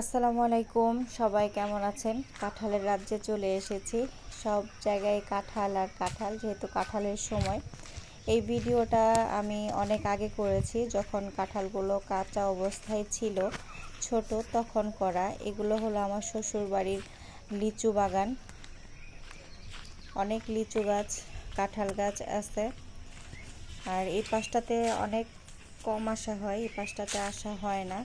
আসসালামু আলাইকুম। সবাই কেমন আছেন? কাঁঠালের রাজ্যে চলে এসেছি। সব জায়গায় কাঁঠাল আর কাঁঠাল, যেহেতু কাঁঠালের সময়। এই ভিডিওটা আমি অনেক আগে করেছি, যখন কাঁঠালগুলো কাঁচা অবস্থায় ছিল, ছোট তখন করা। এগুলো হলো আমার শ্বশুর বাড়ির লিচু বাগান। অনেক লিচু গাছ, কাঁঠাল গাছ আছে। আর এই পাশটাতে অনেক কম আসা হয়, এই পাশটাতে আসা হয় না।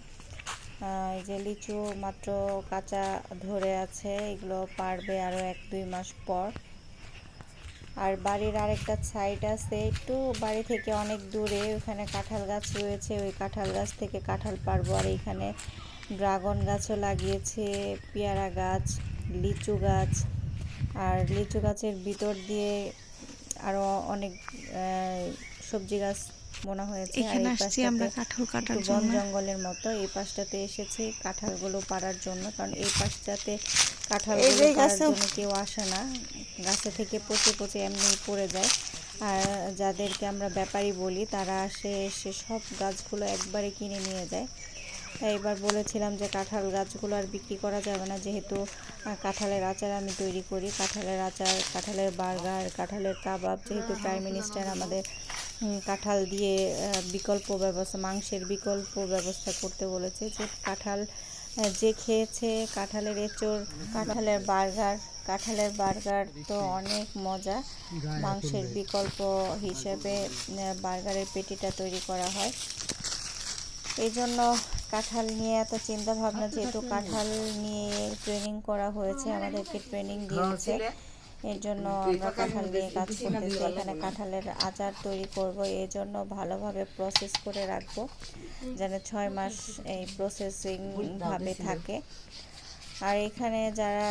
এই যে লিচু মাত্র কাঁচা ধরে আছে, এগুলো পারবে আরও এক দুই মাস পর। আর বাড়ির আরেকটা সাইড আছে, একটু বাড়ি থেকে অনেক দূরে, ওখানে কাঁঠাল গাছ রয়েছে, ওই কাঁঠাল গাছ থেকে কাঁঠাল পারব। আর এখানে ড্রাগন গাছও লাগিয়েছে, পেয়ারা গাছ, লিচু গাছ। আর লিচু গাছের ভিতর দিয়ে আরও অনেক সবজি গাছ মনে হয়েছে এখানে আসছি আমরা কাঁঠাল কাটার জন্য। জঙ্গলের মতো এই পাশটাতে এসেছি কাঁঠালগুলো পাড়ার জন্য কারণ এই পাশটাতে এই কাঁঠালগুলো যে পাড়ার গাছে- জন্য কেউ আসে না। গাছে থেকে পচে পচে এমনি পড়ে যায়। আর যাদেরকে আমরা ব্যাপারী বলি তারা আসে এসে সব গাছগুলো একবারে কিনে নিয়ে যায়। তাই এবার বলেছিলাম যে কাঁঠাল গাছগুলো আর বিক্রি করা যাবে না যেহেতু কাঁঠালের আচার আমি তৈরি করি। কাঁঠালের আচার কাঁঠালের বার্গার কাঁঠালের কাবাব যেহেতু প্রাইম মিনিস্টার আমাদের কাঁঠাল দিয়ে বিকল্প ব্যবস্থা, মাংসের বিকল্প ব্যবস্থা করতে বলেছে যে কাঁঠাল যে খেয়েছে কাঁঠালের এঁচড়, কাঁঠালের বার্গার কাঁঠালের বার্গার তো অনেক মজা। মাংসের বিকল্প হিসেবে বার্গারের পেটিটা তৈরি করা হয়। এই জন্য কাঁঠাল নিয়ে এত চিন্তা ভাবনা যেহেতু কাঁঠাল নিয়ে ট্রেনিং করা হয়েছে, আমাদেরকে ট্রেনিং দিয়েছে। এর জন্য আমরা কাঁঠাল নিয়ে কাজ করতেছি এখানে কাঁঠালের আচার তৈরি করব এর জন্য ভালোভাবে প্রসেস করে রাখব যেন ছয় মাস এই প্রসেসিং ভাবে থাকে। আর এখানে যারা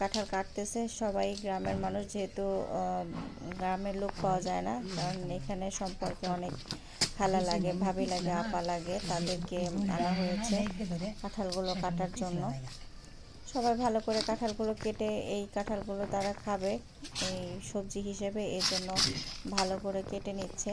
কাঁঠাল কাটতেছে সবাই গ্রামের মানুষ যেহেতু গ্রামের লোক পাওয়া যায় না কারণ এখানে সম্পর্কে অনেক খালা লাগে ভাবি লাগে আপা লাগে তাদেরকে আনা হয়েছে কাঁঠালগুলো কাটার জন্য। সবাই ভালো করে কাঁঠালগুলো কেটে এই কাঁঠালগুলো তারা খাবে, এই সবজি হিসেবে এই জন্য ভালো করে কেটে নিচ্ছে।